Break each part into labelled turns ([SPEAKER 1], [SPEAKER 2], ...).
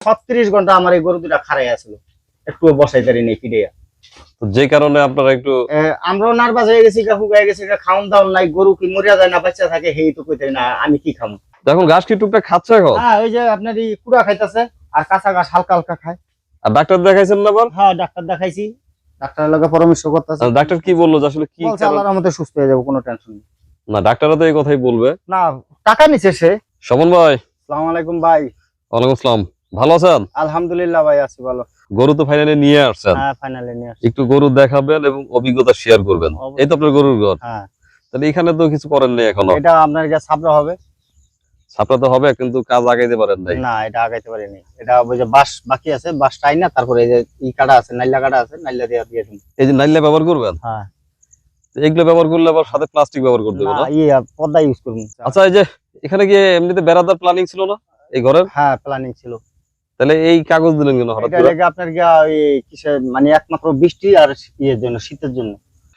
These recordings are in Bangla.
[SPEAKER 1] ছত্রিশ ঘণ্টা আমার এই গরু দুটা খারাই আসলো একটু বসাই দাঁড়িয়ে নেই ফিরে
[SPEAKER 2] তো যে কারণে আপনারা একটু
[SPEAKER 1] আমরাও নার্ভাস হয়ে গেছি গা হুগাই গেছি গা খাওন দাওন নাই গরু কি মরিয়া যায় না বাচ্চা থাকে হেই তো কইতে না আমি কি খাব
[SPEAKER 2] এখন ঘাস কি টুকটাক খাচ্ছে এখন?
[SPEAKER 1] হ্যাঁ ওই যে আপনার এই কুড়া খাইতেছে আর কাঁচা ঘাস হালকা হালকা খায়।
[SPEAKER 2] আর ডাক্তার দেখাইছেন না আবার?
[SPEAKER 1] হ্যাঁ ডাক্তার দেখাইছি। ডাক্তারের লগে পরামর্শ করতেছে।
[SPEAKER 2] ডাক্তার কি বলল যে আসলে কি
[SPEAKER 1] বলছে আল্লাহর মধ্যে সুস্থ হয়ে যাব কোনো টেনশন নেই।
[SPEAKER 2] না ডাক্তাররা তো এই কথাই বলবে।
[SPEAKER 1] না টাকা নিছে সে।
[SPEAKER 2] সমন ভাই।
[SPEAKER 1] সালাম আলাইকুম ভাই।
[SPEAKER 2] ওয়ালাইকুম আসসালাম। ভালো আছেন?
[SPEAKER 1] আলহামদুলিল্লাহ ভাই আছি ভালো।
[SPEAKER 2] গরু তো ফাইনালি নিয়ে আসছেন।
[SPEAKER 1] হ্যাঁ ফাইনালি নিয়ে আসছি।
[SPEAKER 2] একটু গরু দেখাবেন এবং অভিজ্ঞতা শেয়ার করবেন। এই তো আপনার গরুর ঘর।
[SPEAKER 1] হ্যাঁ।
[SPEAKER 2] তাহলে এখানে তো কিছু করেন নাই এখনও।
[SPEAKER 1] এটা আপনার কাছে ছাপড়া হবে।
[SPEAKER 2] ছাপড়া তো হবে কিন্তু কাজ আগাইতে পারেন নাই।
[SPEAKER 1] না এটা আগাইতে পারিনি। এটা ওই যে বাস বাকি আছে বাস টাই না তারপরে এই যে ই কাটা আছে নাইলা কাটা আছে নাইলা দিয়ে দিয়ে দিন।
[SPEAKER 2] এই যে নাইলে ব্যবহার করবেন?
[SPEAKER 1] হ্যাঁ।
[SPEAKER 2] এগুলো ব্যবহার করলে আবার সাথে প্লাস্টিক ব্যবহার করতে হবে
[SPEAKER 1] না ইয়ে পর্দা ইউজ করব।
[SPEAKER 2] আচ্ছা এই যে এখানে গিয়ে এমনিতে বেড়াদার প্ল্যানিং ছিল না এই ঘরের?
[SPEAKER 1] হ্যাঁ প্ল্যানিং ছিল।
[SPEAKER 2] তাহলে এই কাগজ দিলেন কেন হঠাৎ করে?
[SPEAKER 1] আপনার কিসে মানে একমাত্র বৃষ্টি আর ইয়ের জন্য শীতের জন্য।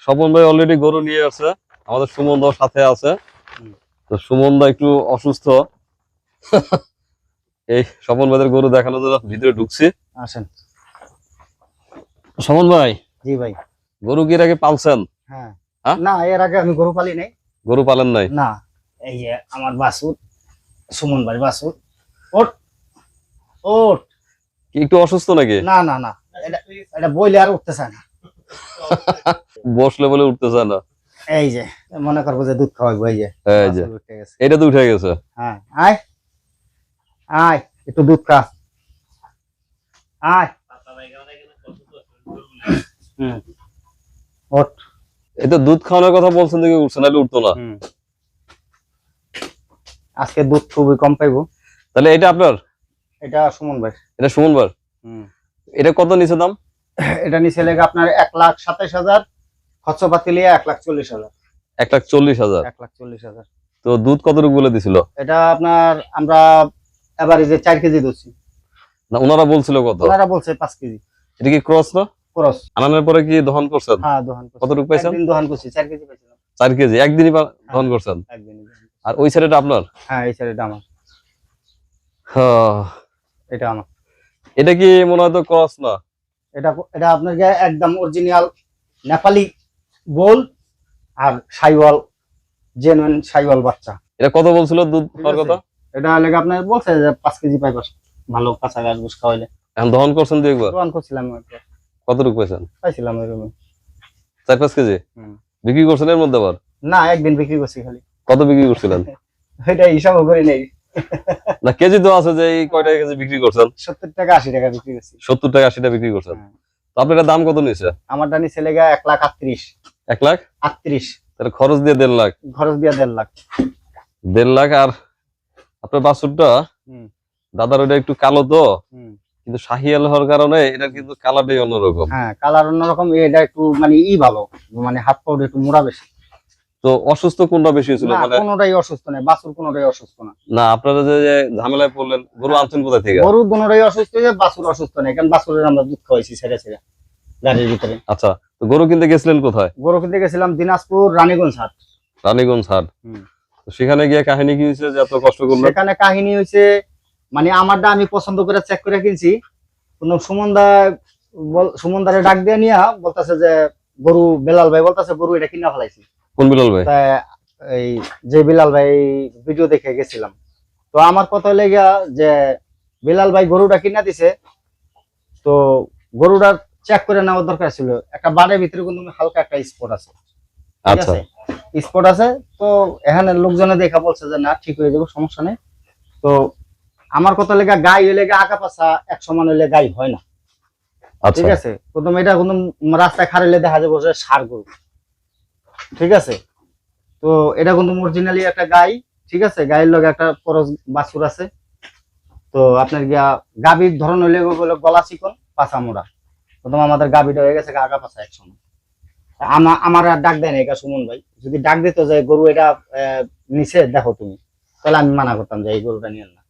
[SPEAKER 2] স্বপন ভাই অলরেডি গরু নিয়ে আছে আমাদের সুমন দাও সাথে আছে। তো সুমন দা একটু অসুস্থ। এই স্বপন ভাইদের গরু দেখানোর জন্য ভিতরে ঢুকছি।
[SPEAKER 1] আসেন।
[SPEAKER 2] স্বপন ভাই
[SPEAKER 1] জি ভাই।
[SPEAKER 2] গরু কি এর আগে পালছেন?
[SPEAKER 1] হ্যাঁ।
[SPEAKER 2] হ্যাঁ?
[SPEAKER 1] না এর আগে আমি গরু পালি নাই।
[SPEAKER 2] গরু পালেন নাই?
[SPEAKER 1] না এই যে আমার বাসুর সুমন ভাই বাসুর ওট
[SPEAKER 2] কি একটু অসুস্থ নাকি?
[SPEAKER 1] না না না। এটা এটা বইলে আর উঠতে চায় না।
[SPEAKER 2] বসলে বলে উঠতে চায় না?
[SPEAKER 1] এই যে মনে করব যে দুধ খাওয়াইবো এই যে।
[SPEAKER 2] এই যে। এটা তো উঠে গেছে।
[SPEAKER 1] হ্যাঁ আয়। আয় একটু দুধ খা। আয়। ওঠ
[SPEAKER 2] এটা দুধ খাওয়ানোর কথা বলছেন দেখে উঠছে নাহলে উঠতো না।
[SPEAKER 1] আজকে দুধ খুবই কম পাইবো।
[SPEAKER 2] তাহলে এটা আপনার?
[SPEAKER 1] এটা সুমন ভাই।
[SPEAKER 2] এটা সুমন ভাই?
[SPEAKER 1] হুম।
[SPEAKER 2] এটা কত নিচে দাম?
[SPEAKER 1] এটা নিচে লেগে আপনার এক লাখ সাতাইশ হাজার খরচপাতি লিয়ে এক লাখ চল্লিশ হাজার।
[SPEAKER 2] এক লাখ চল্লিশ হাজার?
[SPEAKER 1] এক লাখ চল্লিশ হাজার।
[SPEAKER 2] তো দুধ কতটুকু বলে দিছিল?
[SPEAKER 1] এটা আপনার আমরা যে চার কেজি দিচ্ছি
[SPEAKER 2] না ওনারা বলছিল কত?
[SPEAKER 1] ওনারা বলছে পাঁচ কেজি।
[SPEAKER 2] এটা কি ক্রস না?
[SPEAKER 1] খরচ
[SPEAKER 2] আনানোর পরে কি দহন করছেন?
[SPEAKER 1] হ্যাঁ দোহান করছি।
[SPEAKER 2] কতটুকু পাইছেন?
[SPEAKER 1] একদিন দোহান করছি চার কেজি পাইছিলাম।
[SPEAKER 2] চার কেজি একদিনই দহন করছেন?
[SPEAKER 1] একদিন
[SPEAKER 2] আর ওই সাইডটা আপনার?
[SPEAKER 1] হ্যাঁ এই সাইডটা আমার।
[SPEAKER 2] হ্যাঁ।
[SPEAKER 1] এটা আমার
[SPEAKER 2] এটা কি মনে হয় তো ক্রস না?
[SPEAKER 1] এটা এটা আপনার একদম অরিজিনাল নেপালি গোল আর সাইওয়াল জেনুইন সাইওয়াল বাচ্চা।
[SPEAKER 2] এটা কত বলছিল দুধ কথা?
[SPEAKER 1] এটা লেগে আপনার বলছে যে পাঁচ কেজি পাইবার ভালো কাঁচা গাছ গুছ খাওয়াইলে।
[SPEAKER 2] এখন দহন করছেন দুই একবার?
[SPEAKER 1] দোকান করছিলাম একবার।
[SPEAKER 2] কতটুকু পাইছেন?
[SPEAKER 1] পাইছিলাম এরকম
[SPEAKER 2] চার পাঁচ কেজি?
[SPEAKER 1] হুম।
[SPEAKER 2] বিক্রি করছেন এর মধ্যে আবার?
[SPEAKER 1] না একদিন বিক্রি করছি খালি।
[SPEAKER 2] কত বিক্রি করছিলেন?
[SPEAKER 1] এটা হিসাব করে নেই।
[SPEAKER 2] না কেজি তো আছে যে এই কয়টা কেজি বিক্রি করছেন?
[SPEAKER 1] সত্তর টাকা আশি টাকা বিক্রি করছি।
[SPEAKER 2] সত্তর টাকা আশি টাকা বিক্রি করছেন।
[SPEAKER 1] হ্যাঁ।
[SPEAKER 2] তো আপনার দাম কত নিয়েছে?
[SPEAKER 1] আমার ডানি ছেলে গা এক লাখ আটত্রিশ।
[SPEAKER 2] এক লাখ?
[SPEAKER 1] আটত্রিশ।
[SPEAKER 2] তাহলে খরচ দিয়ে দেড় লাখ।
[SPEAKER 1] খরচ দিয়ে দেড় লাখ।
[SPEAKER 2] দেড় লাখ আর আপনার বাছুরটা। দাদার ওটা একটু কালো তো। কিন্তু শাহিয়াল হওয়ার কারণে এটা কিন্তু কালারটাই অন্যরকম।
[SPEAKER 1] হ্যাঁ কালার অন্যরকম এটা একটু মানে ই ভালো। মানে হাত পাউডার একটু মোড়া বেশি।
[SPEAKER 2] তো অসুস্থ কোনটা বেশি ছিল
[SPEAKER 1] না
[SPEAKER 2] মানে
[SPEAKER 1] কোনোটাই অসুস্থ নেই বাছুর কোনোটাই অসুস্থ না।
[SPEAKER 2] না আপনারা যে ঝামেলায় পড়লেন গরু আনছেন কোথা থেকে?
[SPEAKER 1] গরু কোনোটাই অসুস্থ যে বাছুর অসুস্থ কারণ বাছুরের আমরা দুধ খাওয়াইছি ছেড়ে ছেড়ে গাড়ির ভিতরে।
[SPEAKER 2] আচ্ছা তো গরু কিনতে গেছিলেন কোথায়?
[SPEAKER 1] গরু কিনতে গেছিলাম দিনাজপুর রানীগঞ্জ হাট।
[SPEAKER 2] রানীগঞ্জ হাট।
[SPEAKER 1] হুম।
[SPEAKER 2] তো সেখানে গিয়ে কাহিনী কি হয়েছে যে এত কষ্ট করলেন?
[SPEAKER 1] সেখানে কাহিনী হয়েছে মানে আমারটা আমি পছন্দ করে চেক করে কিনছি। কোনো সুমনদা সুমনদারে ডাক দিয়ে নিয়ে বলতেছে যে গরু বেলাল ভাই বলতেছে গরু এটা কিনা ফেলাইছি।
[SPEAKER 2] কোন বিলাল ভাই?
[SPEAKER 1] এই যে বিলাল ভাই ভিডিও দেখে গেছিলাম। তো আমার কথা লেগে যে বিলাল ভাই গরুটা কিনা দিছে তো গরুটা চেক করে নেওয়ার দরকার ছিল। একটা বাড়ির ভিতরে কিন্তু হালকা একটা স্পট আছে।
[SPEAKER 2] আচ্ছা।
[SPEAKER 1] স্পট আছে তো এখানে লোকজনে দেখা বলছে যে না ঠিক হয়ে যাবে সমস্যা নেই। তো আমার কথা লেগে গাই হইলে আঁকা পাশা এক সমান হইলে গাই হয় না।
[SPEAKER 2] আচ্ছা।
[SPEAKER 1] ঠিক আছে? প্রথম এটা কোনো রাস্তায় খারাইলে দেখা যাবে সার গরু। ঠিক আছে? তো এটা কিন্তু অরিজিনালি একটা গাই, ঠিক আছে? গায়ের লগে একটা পরশ বাছুর আছে। তো আপনার গিয়া গাভীর ধরন হইলে বলে গলা চিকন, পাছা মোড়া। প্রথম আমাদের গাভীটা হয়ে গেছে আগা পাছা এক সময় আমা- আমার আর ডাক দেয় না এটা সুমন ভাই। যদি ডাক দিত যে গরু এটা নিচে দেখো তুমি। তাহলে আমি মানা করতাম যে এই গরুটা নিয়ে না।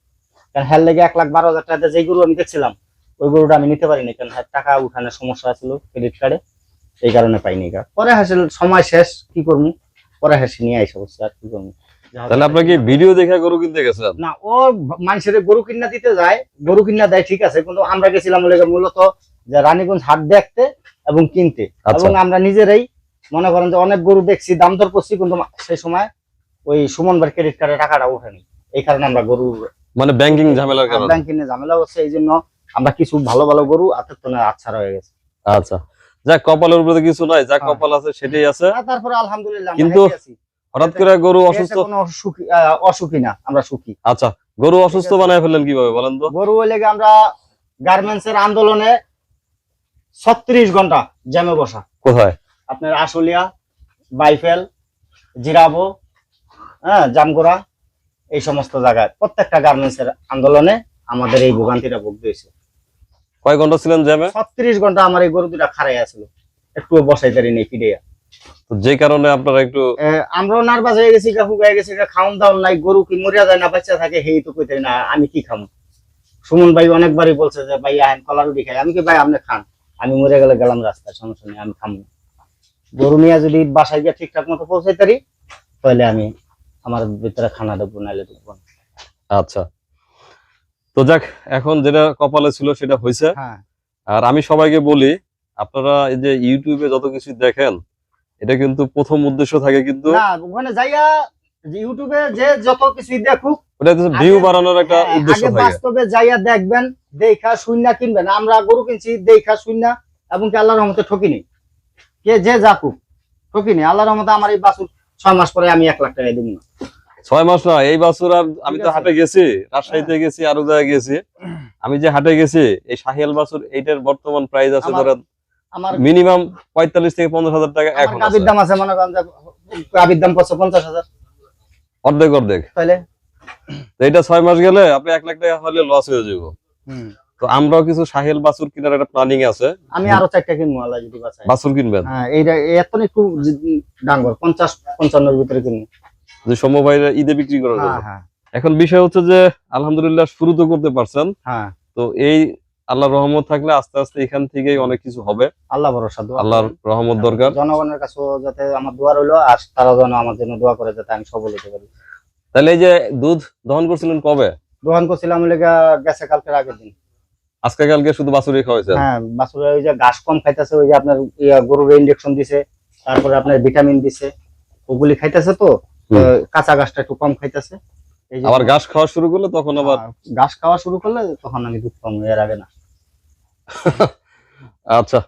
[SPEAKER 1] কারণ হ্যার লেগে এক লাখ বারো হাজার টাকা যে গরু আমি দেখছিলাম, ওই গরুটা আমি নিতে পারিনি। কারণ টাকা উঠানোর সমস্যা ছিল ক্রেডিট কার্ডে এই কারণে পাইনি গা। পরে হাসিল সময় শেষ কি করব পরে হাসি নিয়ে আইসা বসছে আর কি করব
[SPEAKER 2] তাহলে ভিডিও দেখে গরু কিনতে গেছেন
[SPEAKER 1] না ও মানুষের গরু কিনা দিতে যায় গরু কিনা দেয় ঠিক আছে কিন্তু আমরা গেছিলাম মূলত যে রানীগঞ্জ হাট দেখতে এবং কিনতে।
[SPEAKER 2] আচ্ছা।
[SPEAKER 1] এবং আমরা নিজেরাই মনে করেন যে অনেক গরু দেখছি দাম দর করছি কিন্তু সেই সময় ওই সুমন বার ক্রেডিট কার্ডে টাকাটা ওঠেনি। এই কারণে আমরা গরু
[SPEAKER 2] মানে ব্যাংকিং ঝামেলার কারণে?
[SPEAKER 1] ব্যাংকিং এ ঝামেলা হচ্ছে এই জন্য আমরা কিছু ভালো ভালো গরু হাতের আচ্ছা রয়ে গেছে।
[SPEAKER 2] আচ্ছা। যাক কপালের উপরে কিছু নাই যা
[SPEAKER 1] হ্যাঁ।
[SPEAKER 2] কপাল আছে সেটাই আছে।
[SPEAKER 1] তারপরে আলহামদুলিল্লাহ
[SPEAKER 2] কিন্তু হঠাৎ করে গরু অসুস্থ
[SPEAKER 1] অসুখী না আমরা সুখী।
[SPEAKER 2] আচ্ছা গরু অসুস্থ বানায় ফেললেন কীভাবে বলেন তো?
[SPEAKER 1] গরু হইলে আমরা গার্মেন্টস এর আন্দোলনে ছত্রিশ ঘণ্টা জ্যামে বসা।
[SPEAKER 2] কোথায়?
[SPEAKER 1] আপনার আশুলিয়া বাইফেল জিরাবো হ্যাঁ জামগোড়া এই সমস্ত জায়গায়। প্রত্যেকটা গার্মেন্টস এর আন্দোলনে আমাদের এই ভোগান্তিটা ভুগতে হয়েছে।
[SPEAKER 2] কয় ঘণ্টা ছিলেন জ্যামে?
[SPEAKER 1] ছত্রিশ ঘণ্টা আমার এই গরু দুটা খারাই আছিল। একটু বসাই তারি নেই ফিরে
[SPEAKER 2] তো যে কারণে আপনারা একটু
[SPEAKER 1] আমরাও নার্ভাস হয়ে গেছি গা হুগাই গেছি গা খাওন দাওন নাই গরু কি মরিয়া যায় না বাচ্চা থাকে হেই তো কইতে না আমি কি খামু? সুমন ভাই অনেকবারই বলছে যে ভাই আইন কলা রুটি খাই। আমি কি ভাই আপনি খান আমি মরে গেলে গেলাম রাস্তায় সমস্যা নেই আমি খামু। গরু নিয়ে যদি বাসায় গিয়ে ঠিকঠাক মতো পৌঁছাই পারি তাহলে আমি আমার ভিতরে খানা দেবো নাহলে দেবো
[SPEAKER 2] আচ্ছা। তো যাক এখন যেটা কপালে ছিল সেটা হয়েছে।
[SPEAKER 1] হ্যাঁ।
[SPEAKER 2] আর আমি সবাইকে বলি আপনারা এই যে ইউটিউবে যত কিছু দেখেন এটা কিন্তু প্রথম উদ্দেশ্য থাকে কিন্তু
[SPEAKER 1] ওখানে যাইয়া ইউটিউবে যে যত কিছুই দেখুক
[SPEAKER 2] ওটা ভিউ বাড়ানোর একটা
[SPEAKER 1] হ্যাঁ,
[SPEAKER 2] উদ্দেশ্য থাকে।
[SPEAKER 1] বাস্তবে যাইয়া দেখবেন দেখা কিনবেন। আমরা গরু কিনছি দেখা এবং কি আল্লাহর রহমতে ঠকিনি। কে যে যাকুক ঠকিনি। আল্লাহর রহমতে আমার এই বাসুর ছয় মাস পরে আমি এক লাখ টাকা দিব না।
[SPEAKER 2] ছয় মাস না এই বছর আর আমি তো হাটে গেছি রাজশাহীতে গেছি আরও জায়গায় গেছি। আমি যে হাটে গেছি এই শাহিয়াল বাছুর এইটার বর্তমান প্রাইস আছে ধরেন মিনিমাম পঁয়তাল্লিশ থেকে পঞ্চাশ হাজার টাকা এখন
[SPEAKER 1] দাম আছে মনে করেন দাম পঞ্চাশ হাজার।
[SPEAKER 2] অর্ধেক অর্ধেক।
[SPEAKER 1] তাহলে
[SPEAKER 2] এটা ছয় মাস গেলে আপনি এক লাখ টাকা হলে লস হয়ে যাব তো আমরাও কিছু সাহেল বাছুর কেনার একটা প্ল্যানিং আছে।
[SPEAKER 1] আমি আরও চারটা কিনবো আল্লাহ যদি
[SPEAKER 2] বাছুর কিনবেন?
[SPEAKER 1] হ্যাঁ এইটা এত একটু ডাঙ্গর পঞ্চাশ পঞ্চান্নর ভিতরে কিনবো।
[SPEAKER 2] যে সময় ভাইরা ঈদে বিক্রি করার জন্য।
[SPEAKER 1] হ্যাঁ হ্যাঁ।
[SPEAKER 2] এখন বিষয় হচ্ছে যে আলহামদুলিল্লাহ শুরু তো করতে পারছেন।
[SPEAKER 1] হ্যাঁ।
[SPEAKER 2] তো এই আল্লাহর রহমত থাকলে আস্তে আস্তে এখান থেকেই অনেক কিছু হবে।
[SPEAKER 1] আল্লাহ ভরসা
[SPEAKER 2] আল্লাহর রহমত দরকার।
[SPEAKER 1] জনগণের কাছে যাতে আমার দোয়া রইল আর তারা যেন আমার জন্য দোয়া করে যাতে আমি সফল হতে পারি।
[SPEAKER 2] তাহলে এই যে দুধ দহন করছিলেন কবে?
[SPEAKER 1] দহন করছিলাম লেগা গেছে কালকের আগের দিন।
[SPEAKER 2] আজকে কালকে শুধু বাছুরই খাওয়াইছেন?
[SPEAKER 1] হ্যাঁ বাছুরে ওই যে ঘাস কম খাইতেছে ওই যে আপনার গরুর ইঞ্জেকশন দিছে তারপরে আপনার ভিটামিন দিছে ওগুলি খাইতেছে তো? কাঁচা ঘাসটা একটু কম খাইতেছে।
[SPEAKER 2] আবার ঘাস খাওয়া শুরু করলে তখন আবার
[SPEAKER 1] ঘাস খাওয়া শুরু করলে তখন আমি দুধ কম এর আগে না।
[SPEAKER 2] আচ্ছা।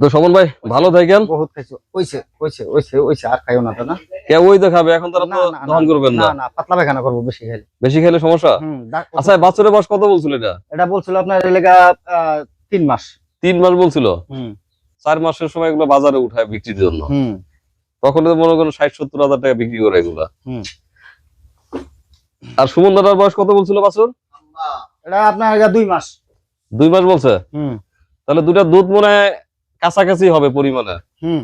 [SPEAKER 2] তো সমন ভাই ভালো থাকেন।
[SPEAKER 1] বহুত খাইছো। ওইছে ওইছে ওইছে ওইছে আর খাইও না তো না?
[SPEAKER 2] কে ওই তো খাবে এখন তারা তো দহন করবেন
[SPEAKER 1] না।
[SPEAKER 2] না
[SPEAKER 1] পাতলা পায়খানা করব বেশি খাইলে।
[SPEAKER 2] বেশি খেলে সমস্যা? আচ্ছা বাছুরের বয়স কত বলছিল এটা?
[SPEAKER 1] এটা বলছিল আপনার এলাকা তিন মাস।
[SPEAKER 2] তিন মাস বলছিল?
[SPEAKER 1] হুম।
[SPEAKER 2] চার মাসের সময় এগুলো বাজারে উঠায় বিক্রির জন্য।
[SPEAKER 1] হুম।
[SPEAKER 2] তখন তো মনে করেন ষাট সত্তর হাজার টাকা বিক্রি করে এগুলা।
[SPEAKER 1] হুম।
[SPEAKER 2] আর সুমন দাদার বয়স কত বলছিল বাছুর?
[SPEAKER 1] এটা আপনার দুই মাস।
[SPEAKER 2] দুই মাস বলছে?
[SPEAKER 1] হুম।
[SPEAKER 2] তাহলে দুটা দুধ মনে হয় কাছাকাছি হবে পরিমাণে।
[SPEAKER 1] হুম।